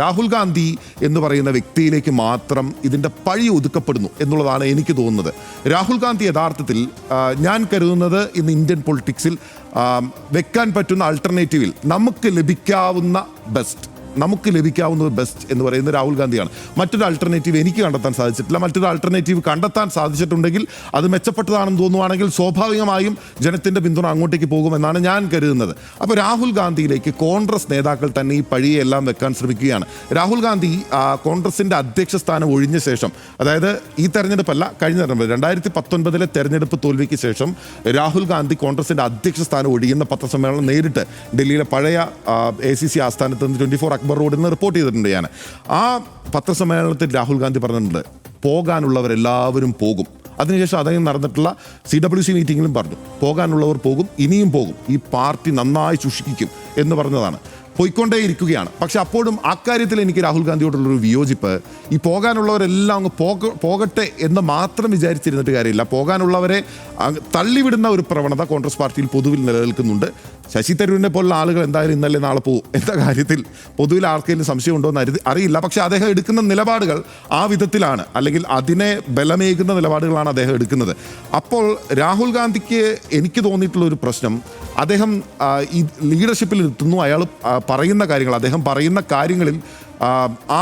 രാഹുൽ ഗാന്ധി എന്ന് പറയുന്ന വ്യക്തിയിലേക്ക് മാത്രം ഇതിന്റെ പഴി ഒതുക്കപ്പെടുന്നു എന്നുള്ളതാണ് എനിക്ക് തോന്നുന്നത്. രാഹുൽ ഗാന്ധി യഥാർത്ഥത്തിൽ ഞാൻ കരുതുന്നത് ഇന്ന് ഇന്ത്യൻ പൊളിറ്റിക്സിൽ വെക്കാൻ പറ്റുന്ന ആൾട്ടർനേറ്റീവിൽ നമുക്ക് ലഭിക്കാവുന്ന ബെസ്റ്റ് നമുക്ക് ലഭിക്കാവുന്നത് ബെസ്റ്റ് എന്ന് പറയുന്നത് രാഹുൽ ഗാന്ധിയാണ്. മറ്റൊരു ആൾട്ടർനേറ്റീവ് എനിക്ക് കണ്ടെത്താൻ സാധിച്ചിട്ടില്ല. മറ്റൊരു ആൾട്ടർനേറ്റീവ് കണ്ടെത്താൻ സാധിച്ചിട്ടുണ്ടെങ്കിൽ അത് മെച്ചപ്പെട്ടതാണെന്ന് തോന്നുവാണെങ്കിൽ സ്വാഭാവികമായും ജനത്തിന്റെ പിന്തുണ അങ്ങോട്ടേക്ക് പോകുമെന്നാണ് ഞാൻ കരുതുന്നത്. അപ്പോൾ രാഹുൽ ഗാന്ധിയിലേക്ക് കോൺഗ്രസ് നേതാക്കൾ തന്നെ ഈ പഴിയെല്ലാം വെക്കാൻ ശ്രമിക്കുകയാണ്. രാഹുൽ ഗാന്ധി ആ, കോൺഗ്രസിന്റെ അധ്യക്ഷ സ്ഥാനം ഒഴിഞ്ഞ ശേഷം അതായത് ഈ തെരഞ്ഞെടുപ്പല്ല കഴിഞ്ഞ തെരഞ്ഞെടുപ്പ് രണ്ടായിരത്തി പത്തൊൻപതിലെ തെരഞ്ഞെടുപ്പ് തോൽവിക്ക് ശേഷം രാഹുൽ ഗാന്ധി കോൺഗ്രസിന്റെ അധ്യക്ഷ സ്ഥാനം ഒഴിയുന്ന പത്രസമ്മേളനം നേരിട്ട് ഡൽഹിയിലെ പഴയ എ സി സി ആസ്ഥാനത്ത് നിന്ന് ട്വന്റി ഫോർ അക്ബർ റോഡിൽ നിന്ന് റിപ്പോർട്ട് ചെയ്തിട്ടുണ്ട് ഞാൻ. ആ പത്രസമ്മേളനത്തിൽ രാഹുൽ ഗാന്ധി പറഞ്ഞിട്ടുണ്ട് പോകാനുള്ളവരെല്ലാവരും പോകും. അതിനുശേഷം അദ്ദേഹം നടന്നിട്ടുള്ള സി ഡബ്ല്യു സി മീറ്റിങ്ങിലും പറഞ്ഞു പോകാനുള്ളവർ പോകും ഇനിയും പോകും. ഈ പാർട്ടി നന്നായി സൂക്ഷിക്കും. എന്ന് പറഞ്ഞതാണ്. പോയിക്കൊണ്ടേയിരിക്കുകയാണ് പക്ഷെ അപ്പോഴും അക്കാര്യത്തിൽ എനിക്ക് രാഹുൽ ഗാന്ധിയോടുള്ളൊരു വിയോജിപ്പ് ഈ പോകാനുള്ളവരെല്ലാം അങ്ങ് പോക പോകട്ടെ എന്ന് മാത്രം വിചാരിച്ചിരുന്നിട്ട് കാര്യമില്ല. പോകാനുള്ളവരെ തള്ളിവിടുന്ന ഒരു പ്രവണത കോൺഗ്രസ് പാർട്ടിയിൽ പൊതുവിൽ നിലനിൽക്കുന്നുണ്ട്. ശശി തരൂരിനെ പോലുള്ള ആളുകൾ എന്തായാലും ഇന്നലെ നാളെ പോകും എന്ന കാര്യത്തിൽ പൊതുവിൽ ആർക്കെങ്കിലും സംശയമുണ്ടോ എന്ന് അറിയില്ല. പക്ഷേ അദ്ദേഹം എടുക്കുന്ന നിലപാടുകൾ ആ വിധത്തിലാണ്. അല്ലെങ്കിൽ അതിനെ ബലമേകുന്ന നിലപാടുകളാണ് അദ്ദേഹം എടുക്കുന്നത്. അപ്പോൾ രാഹുൽ ഗാന്ധിക്ക് എനിക്ക് തോന്നിയിട്ടുള്ള ഒരു പ്രശ്നം അദ്ദേഹം ഈ ലീഡർഷിപ്പിൽ എത്തുന്നു അയാൾ പറയുന്ന കാര്യങ്ങൾ അദ്ദേഹം പറയുന്ന കാര്യങ്ങളിൽ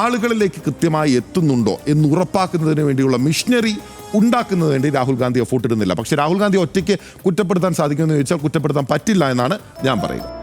ആളുകളിലേക്ക് കൃത്യമായി എത്തുന്നുണ്ടോ എന്ന് ഉറപ്പാക്കുന്നതിന് വേണ്ടിയുള്ള മിഷനറി ഉണ്ടാക്കുന്നതിന് വേണ്ടി രാഹുൽ ഗാന്ധി എഫോർട്ട് ഇടുന്നില്ല. പക്ഷേ രാഹുൽ ഗാന്ധി ഒറ്റയ്ക്ക് കുറ്റപ്പെടുത്താൻ സാധിക്കുമെന്ന് ചോദിച്ചാൽ കുറ്റപ്പെടുത്താൻ പറ്റില്ല എന്നാണ് ഞാൻ പറയുന്നത്.